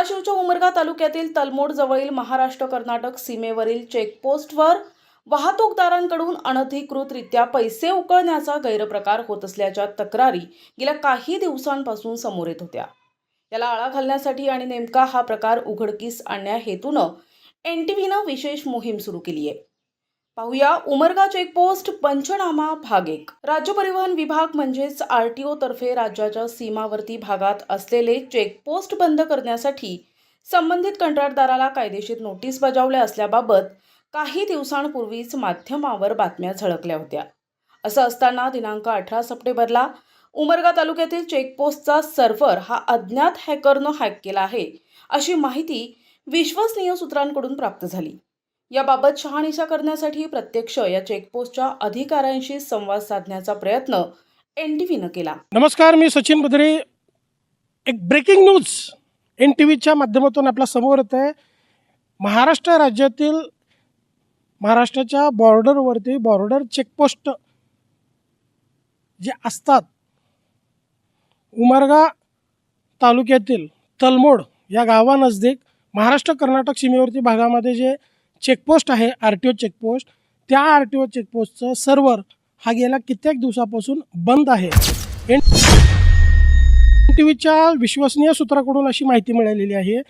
धाराशिवच्या उमरगा तालुक्यातील तलमोड जवळील महाराष्ट्र कर्नाटक सीमेवरील चेकपोस्टवर वाहतूकदारांकडून अनधिकृतरित्या पैसे उकळण्याचा गैरप्रकार होत असल्याच्या तक्रारी गेल्या काही दिवसांपासून समोर येत होत्या. याला आळा घालण्यासाठी आणि नेमका हा प्रकार उघडकीस आणण्या हेतूनं एन टी व्हीनं विशेष मोहीम सुरू केली आहे पाहूया. उमरगा चेकपोस्ट पंचनामा भाग एक. राज्य परिवहन विभाग म्हणजेच आर टी ओ तर्फे राज्याच्या सीमावर्ती भागात असलेले चेकपोस्ट बंद करण्यासाठी संबंधित कंत्राटदाराला कायदेशीर नोटीस बजावल्या असल्याबाबत काही दिवसांपूर्वीच माध्यमावर बातम्या झळकल्या होत्या. असं असताना दिनांक अठरा सप्टेंबरला उमरगा तालुक्यातील चेकपोस्टचा सर्व्हर हा अज्ञात हॅकरनं हॅक केला आहे अशी माहिती विश्वसनीय सूत्रांकडून प्राप्त झाली. याबाबत शहानिशा करण्यासाठी प्रत्यक्ष या चेकपोस्टच्या अधिकाऱ्यांशी संवाद साधण्याचा प्रयत्न एन टी व्हीनं केला. नमस्कार मी सचिन बद्रे एक ब्रेकिंग न्यूज एन टी व्हीच्या माध्यमातून आपल्यासमोर येत आहे. महाराष्ट्र राज्यातील महाराष्ट्राच्या बॉर्डरवरती बॉर्डर चेकपोस्ट जे असतात उमरगा तालुक्यातील तलमोड या गावानजदीक महाराष्ट्र कर्नाटक सीमेवरती भागामध्ये जे चेकपोस्ट आहे आर टी ओ चेकपोस्ट. त्या आर टी ओ चेकपोस्टचं सर्व्हर हा गेल्या कित्येक दिवसापासून बंद आहे. एन टी व्हीच्या विश्वसनीय सूत्राकडून अशी माहिती मिळालेली आहे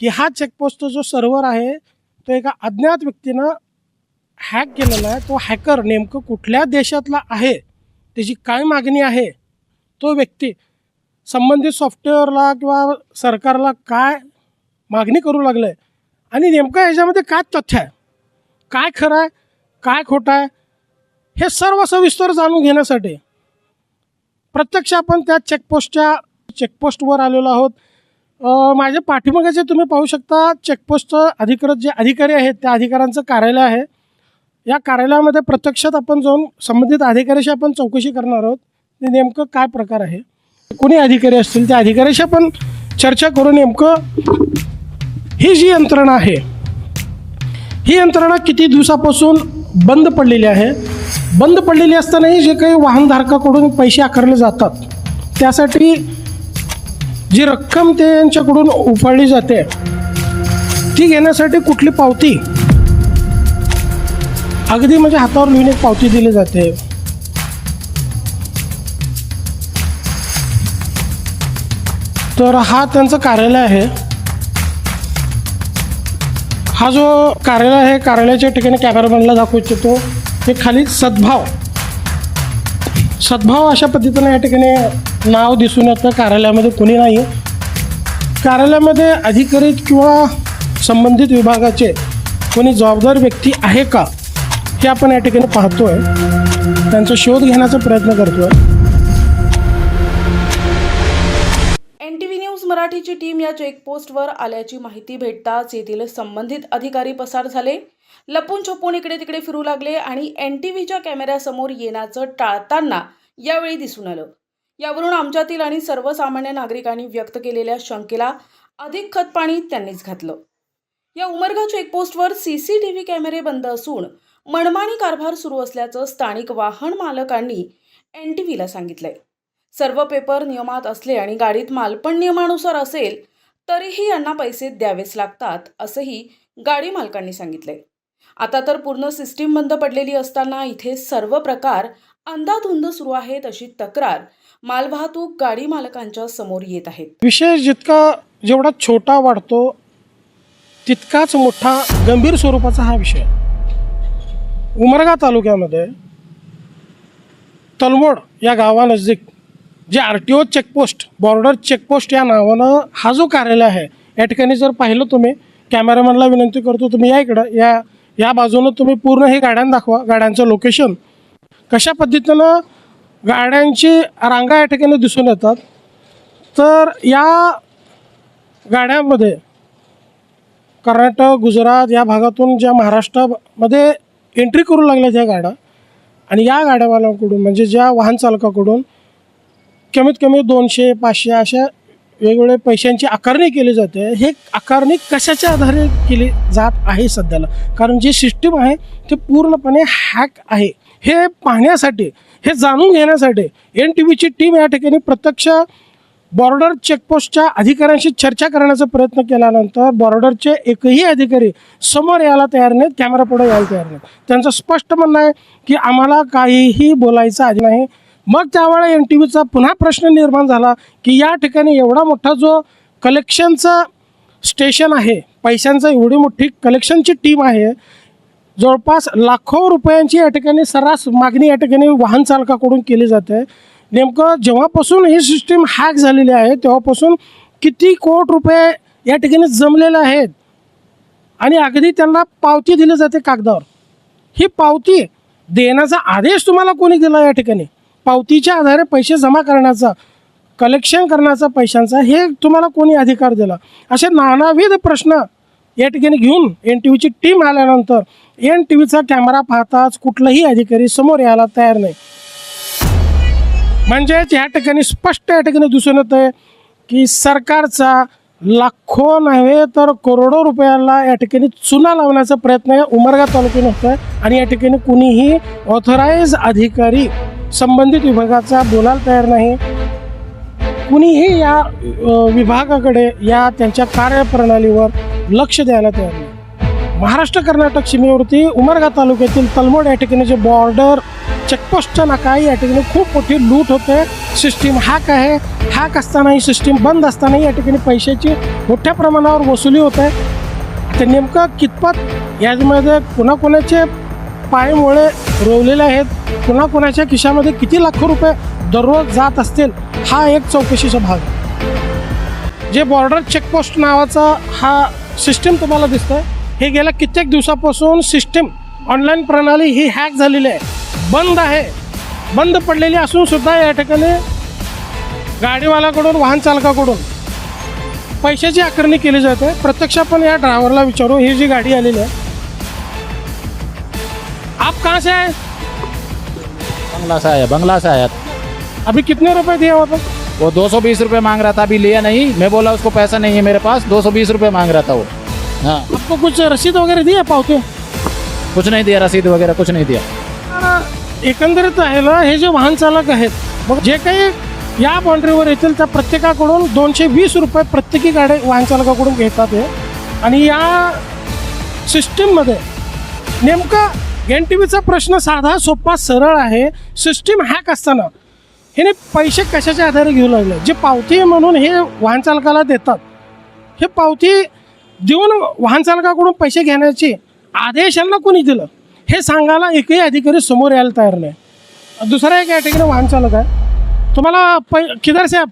की हा चेकपोस्टचा जो सर्व्हर आहे तो एका अज्ञात व्यक्तीनं हॅक केलेला आहे. तो हॅकर नेमकं कुठल्या देशातला आहे त्याची काय मागणी आहे तो व्यक्ती संबंधित सॉफ्टवेअरला किंवा सरकारला काय मागणी करू लागलं आहे आणि नेमकं याच्यामध्ये काय तथ्य आहे? काय खरं आहे? काय खोटं आहे? हे सर्व सविस्तर जाणून घेण्यासाठी प्रत्यक्ष आपण त्या चेकपोस्टच्या चेकपोस्टवर आलेलो आहोत. माझ्या पाठीमागे तुम्ही पाहू शकता चेकपोस्टचं अधिकृत जे अधिकारी आहेत त्या अधिकाऱ्यांचं कार्यालय आहे. या कार्यालयामध्ये प्रत्यक्षात आपण जाऊन संबंधित अधिकाऱ्याशी आपण चौकशी करणार आहोत. ते नेमकं काय प्रकार आहे? कोणी अधिकारी असतील त्या अधिकाऱ्याशी आपण चर्चा करून नेमकं ही जी यंत्रणा आहे ही यंत्रणा किती दिवसापासून बंद पडलेली आहे? बंद पडलेली असतानाही जे काही वाहनधारकाकडून पैसे आकारले जातात त्यासाठी जी रक्कम ते यांच्याकडून उफाळली जाते ती घेण्यासाठी कुठली पावती? अगदी म्हणजे हातावर लिहून एक पावती दिली जाते. तर हा त्यांचं कार्यालय आहे. हा जो कार्यालय आहे कार्यालयाच्या ठिकाणी कॅमेरामॅनला दाखवू इच्छितो. हे खाली सद्भाव. सद्भाव अशा पद्धतीनं या ठिकाणी नाव दिसून येतं. कार्यालयामध्ये कोणी नाही. कार्यालयामध्ये अधिकारी किंवा संबंधित विभागाचे कोणी जबाबदार व्यक्ती आहे का हे आपण या ठिकाणी पाहतो आहे त्यांचा शोध घेण्याचा प्रयत्न करतो आहे न्यूज टीम या चेकपोस्टवर आल्याची माहिती भेटताच येथील संबंधित अधिकारी पसार झाले. लपून छपून इकडे तिकडे फिरू लागले आणि एन टी व्हीच्या कॅमेऱ्यासमोर येण्याचं टाळताना यावेळी दिसून आलं. यावरून आमच्यातील आणि सर्वसामान्य नागरिकांनी व्यक्त केलेल्या शंकेला अधिक खतपाणी त्यांनीच घातलं. या उमरगा चेकपोस्टवर सी सी टी व्ही कॅमेरे बंद असून मनमानी कारभार सुरू असल्याचं स्थानिक वाहन मालकांनी एन टी व्हीला सांगितलंय. सर्व पेपर नियमात असले आणि गाडीत माल पण नियमानुसार असेल तरीही यांना पैसे द्यावेच लागतात असंही गाडी मालकांनी सांगितले आता तर पूर्ण सिस्टीम बंद पडलेली असताना इथे सर्व प्रकार अंदाधुंद सुरू आहेत अशी तक्रार मालवाहतूक गाडी मालकांच्या समोर येत आहेत. विषय जितका जेवढा छोटा वाढतो तितकाच मोठा गंभीर स्वरूपाचा हा विषय उमरगा तालुक्यामध्ये तलमोड या गावानजीक जे R T O checkpost border checkpost या नावानं हा जो कार्यालय आहे या ठिकाणी जर पाहिलं तुम्ही कॅमेरामॅनला विनंती करतो तुम्ही या इकडं या या बाजूनं तुम्ही पूर्ण हे गाड्यां दाखवा गाड्यांचं लोकेशन कशा पद्धतीनं गाड्यांची रांगा या ठिकाणी दिसून येतात? तर या गाड्यांमध्ये कर्नाटक गुजरात या भागातून ज्या महाराष्ट्रामध्ये एंट्री करू लागल्या त्या गाड्या आणि या गाड्यावाल्यांकडून म्हणजे ज्या वाहन चालकाकडून कमीत कमी दोनशे पाचशे अशा वेगवेगळ्या पैशांची आकारणी केली जाते. हे आकारणी कशाच्या आधारे केली जात आहे सध्याला? कारण जी सिस्टीम आहे ते पूर्णपणे हॅक आहे. हे पाहण्यासाठी हे जाणून घेण्यासाठी एन टी व्हीची टीम या ठिकाणी प्रत्यक्ष बॉर्डर चेकपोस्टच्या अधिकाऱ्यांशी चर्चा करण्याचा प्रयत्न केल्यानंतर बॉर्डरचे एकही अधिकारी समोर यायला तयार नाहीत कॅमेरा पुढे यायला तयार नाहीत. त्यांचं स्पष्ट म्हणणं आहे की आम्हाला काहीही बोलायचं आधी नाही. मग त्यावेळा एन टी व्हीचा पुन्हा प्रश्न निर्माण झाला की या ठिकाणी एवढा मोठा जो कलेक्शनचा स्टेशन आहे पैशांचं एवढी मोठी कलेक्शनची टीम आहे जवळपास लाखो रुपयांची या ठिकाणी सर्रास मागणी या ठिकाणी वाहन चालकाकडून केली जाते. नेमकं जेव्हापासून ही सिस्टीम हॅक झालेली आहे तेव्हापासून किती कोट रुपये या ठिकाणी जमलेले आहेत? आणि अगदी त्यांना पावती दिली जाते कागदावर. ही पावती देण्याचा आदेश तुम्हाला कोणी दिला या ठिकाणी? पावतीच्या आधारे पैसे जमा करण्याचा कलेक्शन करण्याचा पैशांचा हे तुम्हाला कोणी अधिकार दिला? असे नानाविध प्रश्न या ठिकाणी घेऊन एन टी व्हीची टीम आल्यानंतर एन टी व्हीचा कॅमेरा पाहताच कुठलाही अधिकारी समोर यायला तयार नाही. म्हणजेच या ठिकाणी स्पष्ट या ठिकाणी दिसून येतं आहे की सरकारचा लाखो नव्हे तर करोडो रुपयाला या ठिकाणी चुना लावण्याचा प्रयत्न या उमरगा तालुक्याने होत आहे आणि या ठिकाणी कुणीही ऑथराईज अधिकारी संबंधित विभागाचा बोलायला तयार नाही. कुणीही या विभागाकडे या त्यांच्या कार्यप्रणालीवर लक्ष द्यायला तयार नाही. महाराष्ट्र कर्नाटक सीमेवरती उमरगा तालुक्यातील तलमोड या ठिकाणी जे बॉर्डर चेकपोस्टच्या नाका या ठिकाणी खूप मोठी लूट होते. सिस्टीम हॅक आहे. हॅक असतानाही सिस्टीम बंद असतानाही या ठिकाणी पैशाची मोठ्या प्रमाणावर वसुली होत. आहे ते नेमकं कितपत यामध्ये कोणाकोणाचे पायमुळे रोवलेले आहेत. कुणाकुणाच्या खिशामध्ये किती लाखो रुपये दररोज जात असतील हा एक चौकशीचा भाग आहे. जे बॉर्डर चेकपोस्ट नावाचा हा सिस्टीम तुम्हाला दिसतोय हे गेल्या कित्येक दिवसापासून सिस्टीम ऑनलाईन प्रणाली ही हॅक झालेली आहे. बंद आहे. बंद पडलेली असून सुद्धा या ठिकाणी गाडीवाल्याकडून वाहन चालकाकडून पैशाची आकारणी केली जाते. प्रत्यक्ष आपण या ड्रायव्हरला विचारू ही जी गाडी आलेली आहे आप कहाँ से आए? बंगला से आया बंगला से आया। अभी कितने रुपए दिए वहाँ पर? वो दो सौ बीस रुपये मांग रहा था अभी लिया नहीं। मैं बोला उसको पैसा नहीं है मेरे पास दो सौ बीस रुपये मांग रहा था वो। हाँ। आपको कुछ रसीद वगैरह दिए पावते कुछ नहीं दिया रसीद वगैरह कुछ नहीं दिया। तर एकंदरीत ना हे जे वाहन चालक आहेत मग जे काही या बाउंड्रीवर येतील त्या प्रत्येकाकडून दोनशे वीस रुपये प्रत्येकी गाडी वाहन चालकाकडून घेतात हे. आणि या सिस्टीममध्ये नेमकं एन टी व्हीचा प्रश्न साधा सोपा सरळ आहे. सिस्टीम हॅक असताना. हे पैसे कशाच्या आधारे घेऊ लागले? जे पावती म्हणून हे वाहन चालकाला देतात. हे पावती देऊन वाहन चालकाकडून पैसे घेण्याचे आदेश यांना कोणी दिलं? हे सांगायला एकही अधिकारी समोर यायला तयार नाही. दुसरा एक या ठिकाणी वाहन चालक आहे. तुम्हाला पै किधर से आप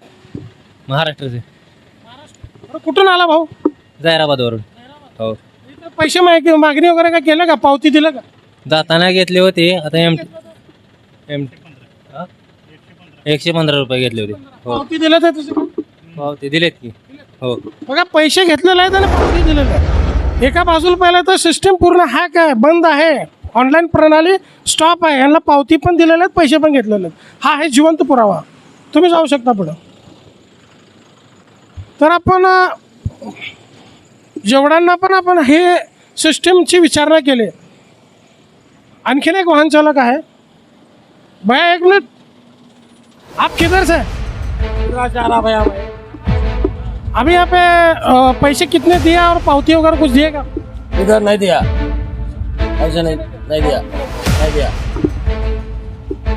महाराष्ट्र? से अरे कुठून आला भाऊ? जाहिराबादवरून हो. पैसे माग मागणी वगैरे काय केलं का? पावती दिलं का? जाताना घेतले होते. आता एम एम हा? एकशे पंधरा रुपये घेतले होते. हो. पावती दिलं तर तुझं? हो ते दिलेत की. हो. बघा पैसे घेतलेले आहेत आणि पावती दिलेलं आहे एका बाजूला पाहिलं तर सिस्टीम पूर्ण हॅक आहे बंद आहे. ऑनलाईन प्रणाली स्टॉप आहे. यांना पावती पण दिलेले आहेत पैसे पण घेतलेले आहेत. हा आहे जिवंत पुरावा. तुम्ही जाऊ शकता पुढं. तर आपण अं, जेवढ्यांना पण आपण हे सिस्टीमची विचारणा केली आणखीन एक वाहन चालक आहे. भैया एक मिनट. आप किधर से? जा रहा भैया भैया अभी यहाँ पे अ, पैसे कितने दिया और पावती वगैरह कुछ दिएगा इधर नहीं दिया। ऐसे नहीं नहीं दिया नहीं दिया।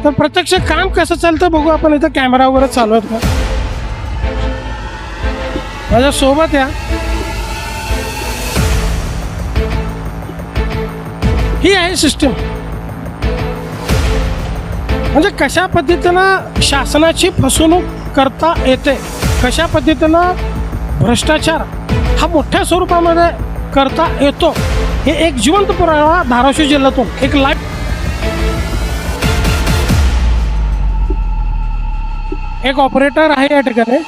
तर प्रत्यक्ष काम कसं चालतं बघू आपण इथं कॅमेरा वगैरे चालू आहेत का माझ्या सोबत या ही आहे सिस्टीम म्हणजे कशा पद्धतीनं शासनाची फसवणूक करता येते? कशा पद्धतीनं भ्रष्टाचार हा मोठ्या स्वरूपामध्ये करता येतो? हे एक जिवंत पुरावा धाराशिव जिल्ह्यातून एक लाईफ एक ऑपरेटर आहे या ठिकाणी.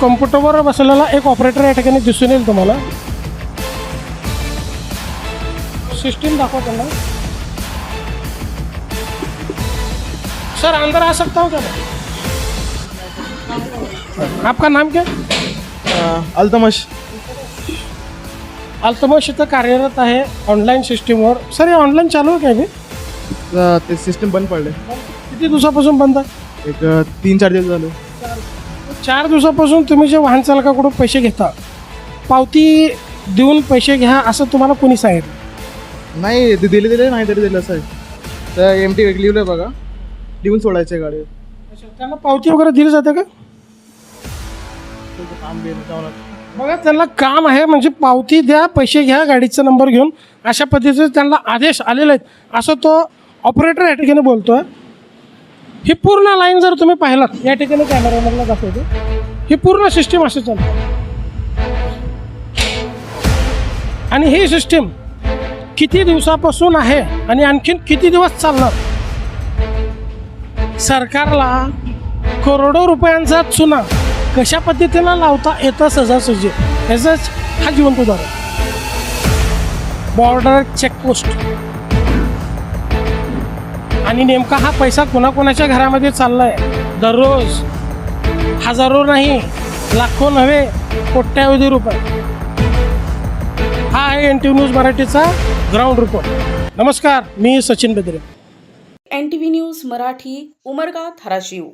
कम्प्युटरवर बसलेला एक ऑपरेटर या ठिकाणी दिसून येईल तुम्हाला. सिस्टम दाखवा त्यांना सर अंदर आ सकता हूँ क्या? आपका नाम क्या? अल्तमश. अल्तमश इथं कार्यरत आहे ऑनलाईन सिस्टीमवर सर हे ऑनलाईन चालू आहे काय मी ते सिस्टम बंद पडले किती दिवसापासून बंद आहे? एक अ, तीन चार दिवस झाले. चार दिवसापासून तुम्ही जे वाहन चालकाकडून पैसे घेता पावती देऊन पैसे घ्या असं तुम्हाला कोणी सांगितलं? नाही ते दिले दिले नाही तरी दिलं असं आहे. तर एम टी लिहिलं आहे बघा. लिहून सोडायचे गाडी. त्यांना पावती वगैरे दिली जाते का? काम बी जाऊ लागतं. बघा त्यांना काम आहे म्हणजे पावती द्या पैसे घ्या गाडीचा नंबर घेऊन. अशा पद्धतीचे त्यांना आदेश आलेले आहेत. असं तो ऑपरेटर या ठिकाणी बोलतोय. ही पूर्ण लाईन जर तुम्ही पाहिलात या ठिकाणी कॅमेरामधला दाखवतो. ही पूर्ण सिस्टीम अशी चालते. आणि ही सिस्टीम किती दिवसापासून आहे आणि आणखीन किती दिवस चालणार? सरकारला करोडो रुपयांचा चुना कशा पद्धतीनं लावता येतं सहजासहजी ह्याचंच हा जिवंत उदाहरण. बॉर्डर चेकपोस्ट आणि नेमका हा पैसा कोणाकोणाच्या घरामध्ये चाललाय? दररोज हजारो नाही लाखो नव्हे कोट्यावधी रुपये. हा आहे एन टी न्यूज मराठीचा ग्राउंड रिपोर्ट. नमस्कार मी Sachin Bedre. N T V news Marathi Umarga Dharashiv.